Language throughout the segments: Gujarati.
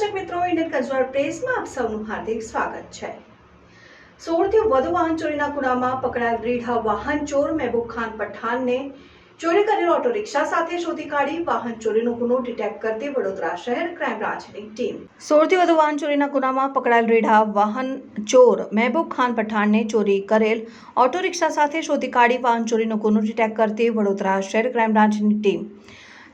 દર્શક મિત્રો, ઇન્ડિયન કન્ઝ્યુમર પ્રેસમાં આપ સૌનું હાર્દિક સ્વાગત છે. સોળથી વધુ વાહન ચોરીના ગુનામાં પકડાયેલ રીઢા વાહન ચોર મહેબૂબ ખાન પઠાણને ચોરી કરેલ ઓટો રિક્ષા સાથે શોધી કાઢી. વાહન ચોરીનો ગુનો ડિટેક્ટ કરતી વડોદરા શહેર ક્રાઇમ બ્રાન્ચની ટીમ. સોળથી વધુ વાહન ચોરીના ગુનામાં પકડાયેલ રીઢા વાહન ચોર મહેબૂબ ખાન પઠાણને ચોરી કરેલ ઓટો રિક્ષા સાથે શોધી કાઢી. વાહન ચોરીનો ગુનો ડિટેક્ટ કરતી વડોદરા શહેર ક્રાઇમ બ્રાન્ચની ટીમ.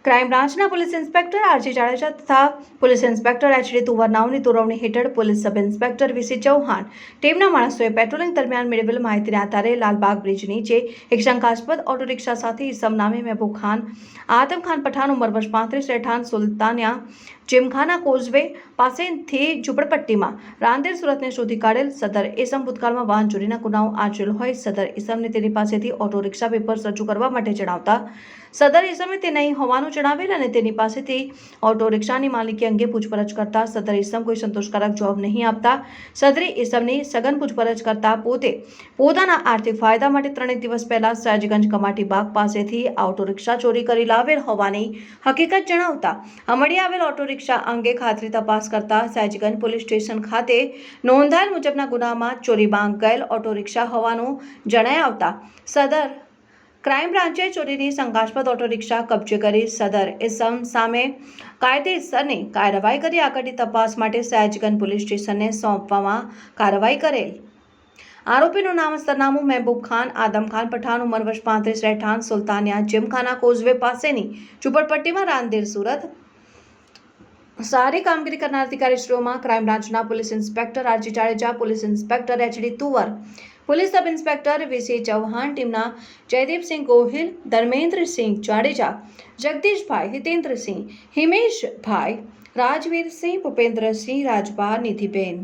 ક્રાઇમ બ્રાન્ચના police inspector R G Jadeja તથા પોલીસ ઇન્સ્પેક્ટર એચડી તુવરનાવની તુરવણી હેઠળ police sub inspector V C Chauhan. ટીમના માણસોએ પેટ્રોલિંગ દરમિયાન મેળવેલ માહિતીના આધારે લાલબાગ બ્રિજ નીચે એક શંકાસ્પદ ઓટો રિક્ષા સાથે ઇસમ નામે મહેબૂબ ખાન, આદમ ખાન પઠાણ ઉંમર વર્ષ પાંત્રીસ, રહેઠાણ સુલતાનિયા, જીમખાના કોઝવે પાસેથી ઝૂંપડપટ્ટીમાં રાંદેર સુરતને શોધી કાઢેલ સદર. ઇસમ ભૂતકાળમાં વાહન ચોરીના ગુનાઓ આચરેલ હોય. સદર ઇસમને તેની પાસેથી ઓટો રિક્ષા પેપર્સ રજૂ કરવા માટે જણાવતા સદર ઇસમે તે નહીં હોવાનું જણાવેલ અને તેની પાસેથી ઓટો રિક્ષાની માલિકી અંગે પૂછપરછ કરતા સદર ઇસમ કોઈ સંતોષકારક જવાબ નહીં આપતા. સદરી ઇસમની સઘન પૂછપરછ કરતા પોતે પોતાના આર્થિક ફાયદા માટે ત્રણેક દિવસ પહેલા સયાજગંજ કમાટી બાગ પાસેથી ઓટો રિક્ષા ચોરી કરી લાવેલ હોવાની હકીકત જણાવતા અમળી આવેલ ઓટો રિક્ષા અંગે ખાતરી તપાસ કરતા સયાજગંજ પોલીસ સ્ટેશન ખાતે નોંધાયેલ મુજબના ગુનામાં ચોરી બાંગ ગયેલ ઓટો રિક્ષા હોવાનું જણાઈ આવતા સદર ક્રાઇમ બ્રાન્ચે ચોરીની શંકાસ્પદ ઓટો રિક્ષા કબજે કરી સદર ઇસમ સામે કાયદેસરની કાર્યવાહી કરી. આગળની તપાસ માટે સયાજગંજ પોલીસ સ્ટેશનને સોંપવામાં કાર્યવાહી કરેલ. આરોપીનું નામ સરનામું મહેબૂબ ખાન, આદમ ખાન પઠાણ, ઉંમર વર્ષ પાંત્રીસ, રહેઠાણ સુલતાનિયા જીમખાના કોઝવે પાસેની ઝુંપડપટ્ટીમાં રાંદેર સુરત. સારી કામગીરી કરનાર અધિકારીશ્રીઓમાં ક્રાઇમ બ્રાન્ચના police inspector R G Jadeja, police inspector H D Tuvar police sub inspector V C Chauhan ટીમના જયદીપસિંહ ગોહિલ ધર્મેન્દ્રસિંહ જાડેજા જગદીશભાઈ હિતેન્દ્રસિંહ હિમેશભાઈ રાજવીરસિંહ ભૂપેન્દ્રસિંહ રાજભા નિધિબેન